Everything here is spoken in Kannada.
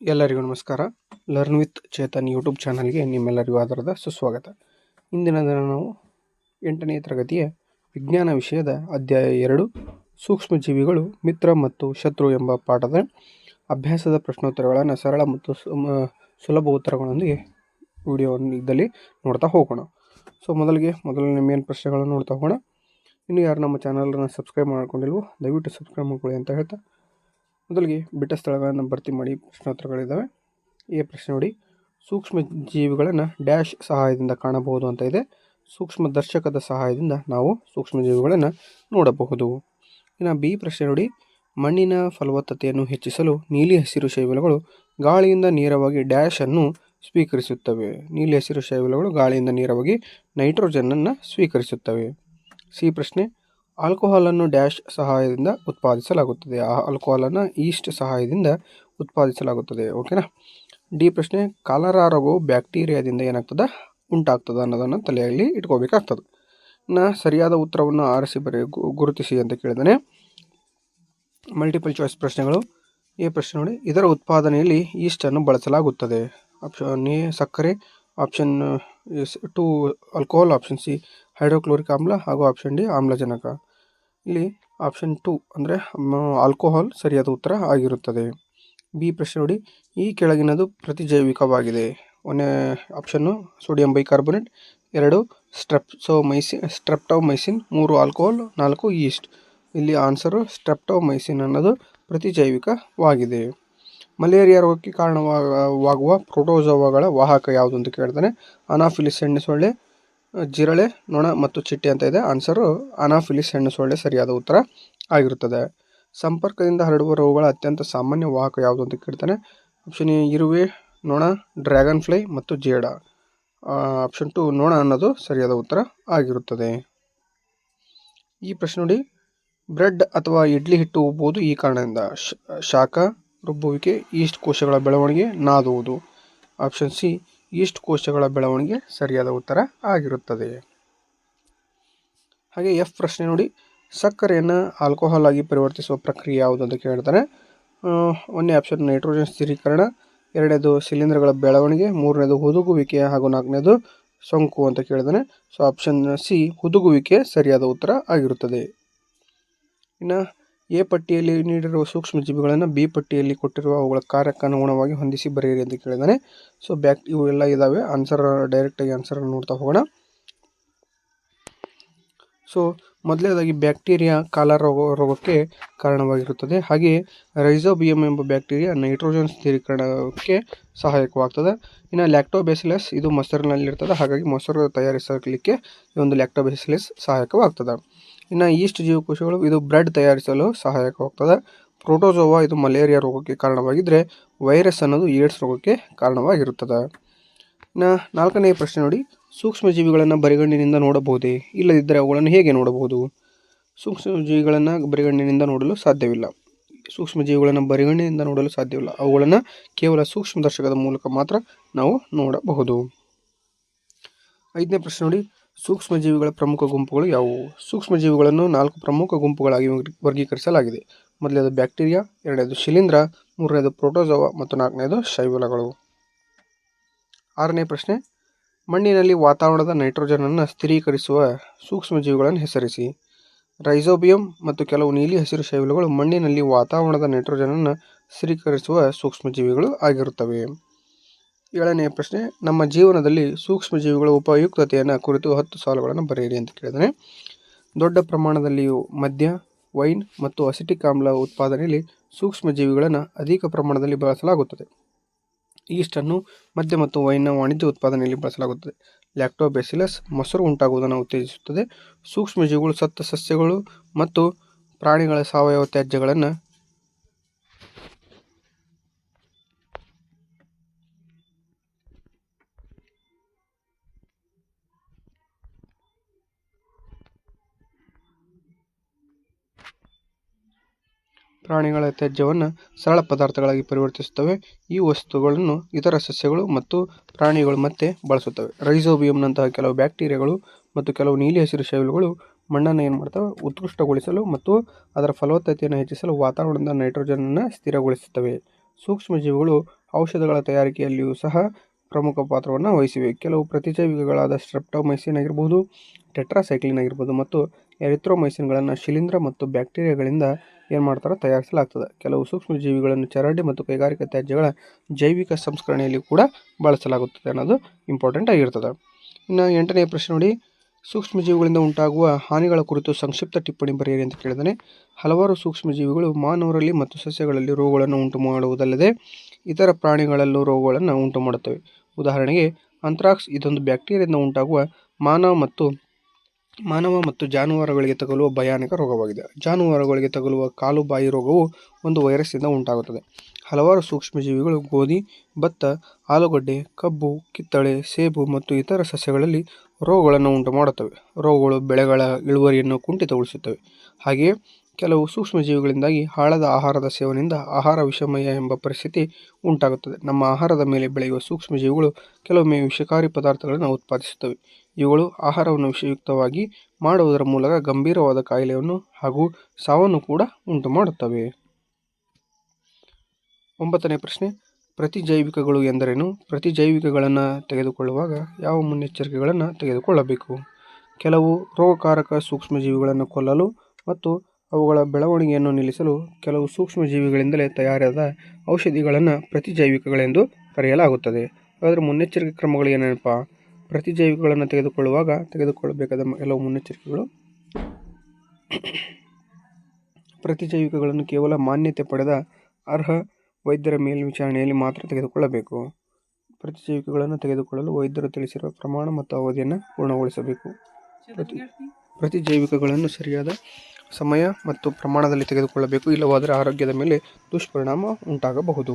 ಎಲ್ಲರಿಗೂ ನಮಸ್ಕಾರ. ಲರ್ನ್ ವಿತ್ ಚೇತನ್ ಯೂಟ್ಯೂಬ್ ಚಾನಲ್ಗೆ ನಿಮ್ಮೆಲ್ಲರಿಗೂ ಆಧಾರದ ಸುಸ್ವಾಗತ. ಇಂದಿನ ದಿನ ನಾವು ಎಂಟನೇ ತರಗತಿಯ ವಿಜ್ಞಾನ ವಿಷಯದ ಅಧ್ಯಾಯ ಎರಡು, ಸೂಕ್ಷ್ಮಜೀವಿಗಳು ಮಿತ್ರ ಮತ್ತು ಶತ್ರು ಎಂಬ ಪಾಠದ ಅಭ್ಯಾಸದ ಪ್ರಶ್ನೋತ್ತರಗಳನ್ನು ಸರಳ ಮತ್ತು ಸುಲಭ ಉತ್ತರಗಳೊಂದಿಗೆ ವಿಡಿಯೋದಲ್ಲಿ ನೋಡ್ತಾ ಹೋಗೋಣ. ಸೊ ಮೊದಲಿಗೆ ಮೊದಲನೇ ಮೇನ್ ಪ್ರಶ್ನೆಗಳನ್ನು ನೋಡ್ತಾ ಹೋಗೋಣ. ಇನ್ನು ಯಾರು ನಮ್ಮ ಚಾನಲನ್ನು ಸಬ್ಸ್ಕ್ರೈಬ್ ಮಾಡ್ಕೊಂಡಿಲ್ವೋ, ದಯವಿಟ್ಟು ಸಬ್ಸ್ಕ್ರೈಬ್ ಮಾಡ್ಕೊಳ್ಳಿ ಅಂತ ಹೇಳ್ತಾ ಮೊದಲಿಗೆ ಬಿಟ್ಟ ಸ್ಥಳಗಳನ್ನು ಭರ್ತಿ ಮಾಡಿ ಪ್ರಶ್ನೋತ್ತರಗಳಿದ್ದಾವೆ. ಈ ಪ್ರಶ್ನೆ ನೋಡಿ. ಸೂಕ್ಷ್ಮ ಜೀವಿಗಳನ್ನು ಡ್ಯಾಶ್ ಸಹಾಯದಿಂದ ಕಾಣಬಹುದು ಅಂತ ಇದೆ. ಸೂಕ್ಷ್ಮ ದರ್ಶಕದ ಸಹಾಯದಿಂದ ನಾವು ಸೂಕ್ಷ್ಮ ಜೀವಿಗಳನ್ನು ನೋಡಬಹುದು. ಇನ್ನು ಬಿ ಪ್ರಶ್ನೆ ನೋಡಿ. ಮಣ್ಣಿನ ಫಲವತ್ತತೆಯನ್ನು ಹೆಚ್ಚಿಸಲು ನೀಲಿ ಹಸಿರು ಶೈವಲಗಳು ಗಾಳಿಯಿಂದ ನೇರವಾಗಿ ಡ್ಯಾಶ್ ಅನ್ನು ಸ್ವೀಕರಿಸುತ್ತವೆ. ನೀಲಿ ಹಸಿರು ಶೈವಲಗಳು ಗಾಳಿಯಿಂದ ನೇರವಾಗಿ ನೈಟ್ರೋಜನ್ನನ್ನು ಸ್ವೀಕರಿಸುತ್ತವೆ. ಸಿ ಪ್ರಶ್ನೆ. ಆಲ್ಕೋಹಾಲನ್ನು ಡ್ಯಾಶ್ ಸಹಾಯದಿಂದ ಉತ್ಪಾದಿಸಲಾಗುತ್ತದೆ. ಆ ಆಲ್ಕೋಹಾಲನ್ನು ಈಸ್ಟ್ ಸಹಾಯದಿಂದ ಉತ್ಪಾದಿಸಲಾಗುತ್ತದೆ. ಓಕೆನಾ? ಡಿ ಪ್ರಶ್ನೆ ಕಾಲರಾ ರೋಗವು ಬ್ಯಾಕ್ಟೀರಿಯಾದಿಂದ ಏನಾಗ್ತದೆ? ಉಂಟಾಗ್ತದೆ ಅನ್ನೋದನ್ನು ತಲೆಯಲ್ಲಿ ಇಟ್ಕೋಬೇಕಾಗ್ತದೆ. ನಾ ಸರಿಯಾದ ಉತ್ತರವನ್ನು ಆರಿಸಿ ಬರೆ ಗು- ಗುರುತಿಸಿ ಅಂತ ಕೇಳಿದಾನೆ. ಮಲ್ಟಿಪಲ್ ಚಾಯ್ಸ್ ಪ್ರಶ್ನೆಗಳು. ಈ ಪ್ರಶ್ನೆ ನೋಡಿ. ಇದರ ಉತ್ಪಾದನೆಯಲ್ಲಿ ಈಸ್ಟನ್ನು ಬಳಸಲಾಗುತ್ತದೆ. ಆಪ್ಷನ್ ಎ, ಸಕ್ಕರೆ. Option two, alcohol. Option C, hydrochloric ಆಮ್ಲ. ಹಾಗೂ ಆಪ್ಷನ್ ಡಿ, ಆಮ್ಲಜನಕ. ಇಲ್ಲಿ ಆಪ್ಷನ್ ಟು ಅಂದರೆ ಆಲ್ಕೋಹಾಲ್ ಸರಿಯಾದ ಉತ್ತರ ಆಗಿರುತ್ತದೆ. ಬಿ ಪ್ರಶ್ನೆ ನೋಡಿ. ಈ ಕೆಳಗಿನದು ಪ್ರತಿಜೈವಿಕವಾಗಿದೆ. ಒಂದನೇ ಆಪ್ಷನ್ನು ಸೋಡಿಯಂ ಬೈಕಾರ್ಬೊನೇಟ್ ಎರಡು ಸ್ಟ್ರೆಪ್ಸೋಮೈಸಿನ್ ಸ್ಟ್ರೆಪ್ಟೋಮೈಸಿನ್ ಮೂರು ಆಲ್ಕೋಹಾಲ್ ನಾಲ್ಕು ಈಸ್ಟ್ ಇಲ್ಲಿ ಆನ್ಸರು ಸ್ಟ್ರೆಪ್ಟೋಮೈಸಿನ್ ಅನ್ನೋದು ಪ್ರತಿಜೈವಿಕವಾಗಿದೆ. ಮಲೇರಿಯಾ ರೋಗಕ್ಕೆ ಕಾರಣವಾಗುವ ಪ್ರೋಟೋಜೋವಾಗಳ ವಾಹಕ ಯಾವುದು ಅಂತ ಕೇಳ್ತಾನೆ. ಅನಾಫಿಲಿಸ್ ಹೆಣ್ಣು ಸೊಳ್ಳೆ ಜಿರಳೆ, ನೊಣ ಮತ್ತು ಚಿಟ್ಟೆ ಅಂತ ಇದೆ. ಆನ್ಸರು ಅನಾಫಿಲಿಸ್ ಹೆಣ್ಣು ಸೊಳ್ಳೆ ಸರಿಯಾದ ಉತ್ತರ ಆಗಿರುತ್ತದೆ. ಸಂಪರ್ಕದಿಂದ ಹರಡುವ ರೋಗಗಳ ಅತ್ಯಂತ ಸಾಮಾನ್ಯ ವಾಹಕ ಯಾವುದು ಅಂತ ಕೇಳ್ತಾನೆ. ಆಪ್ಷನ್ ಎ, ಇರುವೆ, ನೊಣ ಡ್ರ್ಯಾಗನ್ ಫ್ಲೈ ಮತ್ತು ಜೇಡ. ಆಪ್ಷನ್ ಟು ನೊಣ ಅನ್ನೋದು ಸರಿಯಾದ ಉತ್ತರ ಆಗಿರುತ್ತದೆ. ಈ ಪ್ರಶ್ನೆ ನೋಡಿ. ಬ್ರೆಡ್ ಅಥವಾ ಇಡ್ಲಿ ಹಿಟ್ಟು ಉಬ್ಬುವುದು ಈ ಕಾರಣದಿಂದ. ಶಾಖ, ರುಬ್ಬುವಿಕೆ, ಈಸ್ಟ್ ಕೋಶಗಳ ಬೆಳವಣಿಗೆ, ನಾದುವುದು. ಆಪ್ಷನ್ ಸಿ ಈಸ್ಟ್ ಕೋಶಗಳ ಬೆಳವಣಿಗೆ ಸರಿಯಾದ ಉತ್ತರ ಆಗಿರುತ್ತದೆ? ಹಾಗೆ ಎಫ್ ಪ್ರಶ್ನೆ ನೋಡಿ. ಸಕ್ಕರೆಯನ್ನು ಆಲ್ಕೋಹಾಲ್ ಆಗಿ ಪರಿವರ್ತಿಸುವ ಪ್ರಕ್ರಿಯೆ ಯಾವುದು ಅಂತ ಕೇಳ್ತಾರೆ ಒಂದೇ ಆಪ್ಷನ್ ನೈಟ್ರೋಜನ್ ಸ್ಥಿರೀಕರಣ, ಎರಡನೇದು ಸಿಲಿಂಡರ್ಗಳ ಬೆಳವಣಿಗೆ, ಮೂರನೇದು ಹುದುಗುವಿಕೆ ಹಾಗೂ ನಾಲ್ಕನೇದು ಸೋಂಕು ಅಂತ ಕೇಳಿದಾನೆ ಸೊ ಆಪ್ಷನ್ ಸಿ ಹುದುಗುವಿಕೆ ಸರಿಯಾದ ಉತ್ತರ ಆಗಿರುತ್ತದೆ. ಇನ್ನು ಎ ಪಟ್ಟಿಯಲ್ಲಿ ನೀಡಿರುವ ಸೂಕ್ಷ್ಮಜೀವಿಗಳನ್ನು ಬಿ ಪಟ್ಟಿಯಲ್ಲಿ ಕೊಟ್ಟಿರುವ ಅವುಗಳ ಕಾರ್ಯಕ್ಕೆ ಅನುಗುಣವಾಗಿ ಹೊಂದಿಸಿ ಬರೆಯಿರಿ ಅಂತ ಕೇಳಿದ್ದಾನೆ ಸೊ ಬ್ಯಾಕ್ ಇವೆಲ್ಲ ಇದ್ದಾವೆ ಆನ್ಸರ್ ಡೈರೆಕ್ಟಾಗಿ ಆನ್ಸರ್ ನೋಡ್ತಾ ಹೋಗೋಣ. ಸೊ ಮೊದಲನೇದಾಗಿ ಬ್ಯಾಕ್ಟೀರಿಯಾ ಕಾಲ ರೋಗ ರೋಗಕ್ಕೆ ಕಾರಣವಾಗಿರುತ್ತದೆ. ಹಾಗೆಯೇ ರೈಸೋಬಿಯಂ ಎಂಬ ಬ್ಯಾಕ್ಟೀರಿಯಾ ನೈಟ್ರೋಜನ್ ಸ್ಥಿರೀಕರಣಕ್ಕೆ ಸಹಾಯಕವಾಗ್ತದೆ. ಇನ್ನು ಲ್ಯಾಕ್ಟೋಬೆಸಿಲಸ್, ಇದು ಮೊಸರಿನಲ್ಲಿರ್ತದೆ. ಹಾಗಾಗಿ ಮೊಸರು ತಯಾರಿಸಲಿಕ್ಕೆ ಈ ಒಂದು ಲ್ಯಾಕ್ಟೋಬೆಸಿಲಸ್ ಸಹಾಯಕವಾಗ್ತದೆ. ಇನ್ನು ಈಸ್ಟ್ ಜೀವಕೋಶಗಳು ಇದು ಬ್ರೆಡ್ ತಯಾರಿಸಲು ಸಹಾಯಕವಾಗ್ತದೆ. ಪ್ರೋಟೋಜೋವಾ ಇದು ಮಲೇರಿಯಾ ರೋಗಕ್ಕೆ ಕಾರಣವಾಗಿದ್ದರೆ ವೈರಸ್ ಅನ್ನೋದು ಏಡ್ಸ್ ರೋಗಕ್ಕೆ ಕಾರಣವಾಗಿರುತ್ತದೆ. ಇನ್ನು ನಾಲ್ಕನೇ ಪ್ರಶ್ನೆ ನೋಡಿ, ಸೂಕ್ಷ್ಮಜೀವಿಗಳನ್ನು ಬರಿಗಣ್ಣಿನಿಂದ ನೋಡಬಹುದೇ? ಇಲ್ಲದಿದ್ದರೆ ಅವುಗಳನ್ನು ಹೇಗೆ ನೋಡಬಹುದು? ಸೂಕ್ಷ್ಮಜೀವಿಗಳನ್ನು ಬರಿಗಣ್ಣಿನಿಂದ ನೋಡಲು ಸಾಧ್ಯವಿಲ್ಲ. ಸೂಕ್ಷ್ಮಜೀವಿಗಳನ್ನು ಬರಿಗಣ್ಣಿನಿಂದ ನೋಡಲು ಸಾಧ್ಯವಿಲ್ಲ. ಅವುಗಳನ್ನು ಕೇವಲ ಸೂಕ್ಷ್ಮದರ್ಶಕದ ಮೂಲಕ ಮಾತ್ರ ನಾವು ನೋಡಬಹುದು. ಐದನೇ ಪ್ರಶ್ನೆ ನೋಡಿ ಸೂಕ್ಷ್ಮಜೀವಿಗಳ ಪ್ರಮುಖ ಗುಂಪುಗಳು ಯಾವುವು? ಸೂಕ್ಷ್ಮಜೀವಿಗಳನ್ನು ನಾಲ್ಕು ಪ್ರಮುಖ ಗುಂಪುಗಳಾಗಿ ವರ್ಗೀಕರಿಸಲಾಗಿದೆ. ಮೊದಲನೇದು ಬ್ಯಾಕ್ಟೀರಿಯಾ, ಎರಡನೇದು ಶಿಲೀಂಧ್ರ, ಮೂರನೇದು ಪ್ರೋಟೋಜೋವಾ ಮತ್ತು ನಾಲ್ಕನೇದು ಶೈವಲಗಳು. ಆರನೇ ಪ್ರಶ್ನೆ, ಮಣ್ಣಿನಲ್ಲಿ ವಾತಾವರಣದ ನೈಟ್ರೋಜನನ್ನು ಸ್ಥಿರೀಕರಿಸುವ ಸೂಕ್ಷ್ಮಜೀವಿಗಳನ್ನು ಹೆಸರಿಸಿ. ರೈಸೋಬಿಯಂ ಮತ್ತು ಕೆಲವು ನೀಲಿ ಹಸಿರು ಶೈವಲಗಳು ಮಣ್ಣಿನಲ್ಲಿ ವಾತಾವರಣದ ನೈಟ್ರೋಜನನ್ನು ಸ್ಥಿರೀಕರಿಸುವ ಸೂಕ್ಷ್ಮಜೀವಿಗಳು ಆಗಿರುತ್ತವೆ. ಏಳನೇ ಪ್ರಶ್ನೆ, ನಮ್ಮ ಜೀವನದಲ್ಲಿ ಸೂಕ್ಷ್ಮಜೀವಿಗಳ ಉಪಯುಕ್ತತೆಯನ್ನು ಕುರಿತು ಹತ್ತು ಸಾಲುಗಳನ್ನು ಬರೆಯಿರಿ ಅಂತ ಕೇಳಿದಾನೆ. ದೊಡ್ಡ ಪ್ರಮಾಣದಲ್ಲಿಯೂ ಮದ್ಯ, ವೈನ್ ಮತ್ತು ಅಸಿಟಿಕ್ ಆಮ್ಲ ಉತ್ಪಾದನೆಯಲ್ಲಿ ಸೂಕ್ಷ್ಮಜೀವಿಗಳನ್ನು ಅಧಿಕ ಪ್ರಮಾಣದಲ್ಲಿ ಬಳಸಲಾಗುತ್ತದೆ. ಈಸ್ಟನ್ನು ಮದ್ಯ ಮತ್ತು ವೈನ್ನ ವಾಣಿಜ್ಯ ಉತ್ಪಾದನೆಯಲ್ಲಿ ಬಳಸಲಾಗುತ್ತದೆ. ಲ್ಯಾಕ್ಟೋಬೆಸಿಲಸ್, ಮೊಸರು ಉಂಟಾಗುವುದನ್ನು ಉತ್ತೇಜಿಸುತ್ತದೆ. ಸೂಕ್ಷ್ಮಜೀವಿಗಳು ಸತ್ತ ಸಸ್ಯಗಳು ಮತ್ತು ಪ್ರಾಣಿಗಳ ಸಾವಯವ ತ್ಯಾಜ್ಯಗಳನ್ನು ಪ್ರಾಣಿಗಳ ತ್ಯಾಜ್ಯವನ್ನು ಸರಳ ಪದಾರ್ಥಗಳಾಗಿ ಪರಿವರ್ತಿಸುತ್ತವೆ. ಈ ವಸ್ತುಗಳನ್ನು ಇತರ ಸಸ್ಯಗಳು ಮತ್ತು ಪ್ರಾಣಿಗಳು ಮತ್ತೆ ಬಳಸುತ್ತವೆ. ರೈಸೋಬಿಯಂನಂತಹ ಕೆಲವು ಬ್ಯಾಕ್ಟೀರಿಯಾಗಳು ಮತ್ತು ಕೆಲವು ನೀಲಿ ಹಸಿರು ಶೈವಲುಗಳು ಮಣ್ಣನ್ನು ಏನು ಮಾಡ್ತವೆ? ಉತ್ಕೃಷ್ಟಗೊಳಿಸಲು ಮತ್ತು ಅದರ ಫಲವತ್ತತೆಯನ್ನು ಹೆಚ್ಚಿಸಲು ವಾತಾವರಣದ ನೈಟ್ರೋಜನನ್ನು ಸ್ಥಿರಗೊಳಿಸುತ್ತವೆ. ಸೂಕ್ಷ್ಮಜೀವಿಗಳು ಔಷಧಗಳ ತಯಾರಿಕೆಯಲ್ಲಿಯೂ ಸಹ ಪ್ರಮುಖ ಪಾತ್ರವನ್ನು ವಹಿಸಿವೆ. ಕೆಲವು ಪ್ರತಿಜೈವಿಕಗಳಾದ ಸ್ಟ್ರೆಪ್ಟೊಮೈಸಿನ್ ಆಗಿರ್ಬೋದು, ಟೆಟ್ರಾಸೈಕ್ಲಿನ್ ಆಗಿರ್ಬೋದು ಮತ್ತು ಎರಿಥ್ರೋಮೈಸಿನ್ಗಳನ್ನು ಶಿಲೀಂಧ್ರ ಮತ್ತು ಬ್ಯಾಕ್ಟೀರಿಯಾಗಳಿಂದ ಏನು ಮಾಡ್ತಾರೆ ತಯಾರಿಸಲಾಗ್ತದೆ. ಕೆಲವು ಸೂಕ್ಷ್ಮಜೀವಿಗಳನ್ನು ಚರಂಡಿ ಮತ್ತು ಕೈಗಾರಿಕಾ ತ್ಯಾಜ್ಯಗಳ ಜೈವಿಕ ಸಂಸ್ಕರಣೆಯಲ್ಲಿ ಕೂಡ ಬಳಸಲಾಗುತ್ತದೆ ಅನ್ನೋದು ಇಂಪಾರ್ಟೆಂಟ್ ಆಗಿರ್ತದೆ. ಇನ್ನು ಎಂಟನೇ ಪ್ರಶ್ನೆ ನೋಡಿ. ಸೂಕ್ಷ್ಮಜೀವಿಗಳಿಂದ ಉಂಟಾಗುವ ಹಾನಿಗಳ ಕುರಿತು ಸಂಕ್ಷಿಪ್ತ ಟಿಪ್ಪಣಿ ಬರೆಯಿರಿ ಅಂತ ಕೇಳಿದಾನೆ. ಹಲವಾರು ಸೂಕ್ಷ್ಮಜೀವಿಗಳು ಮಾನವರಲ್ಲಿ ಮತ್ತು ಸಸ್ಯಗಳಲ್ಲಿ ರೋಗಗಳನ್ನು ಉಂಟು ಮಾಡುವುದಲ್ಲದೆ ಇತರ ಪ್ರಾಣಿಗಳಲ್ಲೂ ರೋಗಗಳನ್ನು ಉಂಟು ಮಾಡುತ್ತವೆ ಉದಾಹರಣೆಗೆ, ಅಂತ್ರಾಕ್ಸ್ ಇದೊಂದು ಬ್ಯಾಕ್ಟೀರಿಯಾದಿಂದ ಉಂಟಾಗುವ ಮಾನವ ಮತ್ತು ಮಾನವ ಮತ್ತು ಜಾನುವಾರುಗಳಿಗೆ ತಗಲುವ ಭಯಾನಕ ರೋಗವಾಗಿದೆ. ಜಾನುವಾರುಗಳಿಗೆ ತಗಲುವ ಕಾಲು ಬಾಯಿ ರೋಗವು ಒಂದು ವೈರಸ್ಸಿಂದ ಉಂಟಾಗುತ್ತದೆ. ಹಲವಾರು ಸೂಕ್ಷ್ಮಜೀವಿಗಳು ಗೋಧಿ, ಭತ್ತ, ಆಲೂಗಡ್ಡೆ, ಕಬ್ಬು, ಕಿತ್ತಳೆ, ಸೇಬು ಮತ್ತು ಇತರ ಸಸ್ಯಗಳಲ್ಲಿ ರೋಗಗಳನ್ನು ಉಂಟು ಮಾಡುತ್ತವೆ ರೋಗಗಳು ಬೆಳೆಗಳ ಇಳುವರಿಯನ್ನು ಕುಂಠಿತಗೊಳಿಸುತ್ತವೆ. ಹಾಗೆಯೇ ಕೆಲವು ಸೂಕ್ಷ್ಮಜೀವಿಗಳಿಂದಾಗಿ ಹಾಳದ ಆಹಾರದ ಸೇವನೆಯಿಂದ ಆಹಾರ ವಿಷಮಯ ಎಂಬ ಪರಿಸ್ಥಿತಿ ಉಂಟಾಗುತ್ತದೆ. ನಮ್ಮ ಆಹಾರದ ಮೇಲೆ ಬೆಳೆಯುವ ಸೂಕ್ಷ್ಮಜೀವಿಗಳು ಕೆಲವೊಮ್ಮೆ ವಿಷಕಾರಿ ಪದಾರ್ಥಗಳನ್ನು ಉತ್ಪಾದಿಸುತ್ತವೆ. ಇವುಗಳು ಆಹಾರವನ್ನು ವಿಷಯುಕ್ತವಾಗಿ ಮಾಡುವುದರ ಮೂಲಕ ಗಂಭೀರವಾದ ಕಾಯಿಲೆಯನ್ನು ಹಾಗೂ ಸಾವನ್ನು ಕೂಡ ಉಂಟು ಮಾಡುತ್ತವೆ ಒಂಬತ್ತನೇ ಪ್ರಶ್ನೆ. ಪ್ರತಿಜೈವಿಕಗಳು ಎಂದರೇನು? ಪ್ರತಿಜೈವಿಕಗಳನ್ನು ತೆಗೆದುಕೊಳ್ಳುವಾಗ ಯಾವ ಮುನ್ನೆಚ್ಚರಿಕೆಗಳನ್ನು ತೆಗೆದುಕೊಳ್ಳಬೇಕು? ಕೆಲವು ರೋಗಕಾರಕ ಸೂಕ್ಷ್ಮಜೀವಿಗಳನ್ನು ಕೊಲ್ಲಲು ಮತ್ತು ಅವುಗಳ ಬೆಳವಣಿಗೆಯನ್ನು ನಿಲ್ಲಿಸಲು ಕೆಲವು ಸೂಕ್ಷ್ಮಜೀವಿಗಳಿಂದಲೇ ತಯಾರಾದ ಔಷಧಿಗಳನ್ನು ಪ್ರತಿಜೈವಿಕಗಳೆಂದು ಕರೆಯಲಾಗುತ್ತದೆ. ಅದರ ಮುನ್ನೆಚ್ಚರಿಕೆ ಕ್ರಮಗಳು ಏನೇನಪ್ಪ? ಪ್ರತಿಜೈವಿಕಗಳನ್ನು ತೆಗೆದುಕೊಳ್ಳುವಾಗ ತೆಗೆದುಕೊಳ್ಳಬೇಕಾದ ಕೆಲವು ಮುನ್ನೆಚ್ಚರಿಕೆಗಳು. ಪ್ರತಿಜೈವಿಕಗಳನ್ನು ಕೇವಲ ಮಾನ್ಯತೆ ಪಡೆದ ಅರ್ಹ ವೈದ್ಯರ ಮೇಲ್ವಿಚಾರಣೆಯಲ್ಲಿ ಮಾತ್ರ ತೆಗೆದುಕೊಳ್ಳಬೇಕು. ಪ್ರತಿಜೈವಿಕಗಳನ್ನು ತೆಗೆದುಕೊಳ್ಳಲು ವೈದ್ಯರು ತಿಳಿಸಿರುವ ಪ್ರಮಾಣ ಮತ್ತು ಅವಧಿಯನ್ನು ಪೂರ್ಣಗೊಳಿಸಬೇಕು. ಪ್ರತಿ ಪ್ರತಿಜೈವಿಕಗಳನ್ನು ಸರಿಯಾದ ಸಮಯ ಮತ್ತು ಪ್ರಮಾಣದಲ್ಲಿ ತೆಗೆದುಕೊಳ್ಳಬೇಕು, ಇಲ್ಲವಾದರೆ ಆರೋಗ್ಯದ ಮೇಲೆ ದುಷ್ಪರಿಣಾಮ ಉಂಟಾಗಬಹುದು.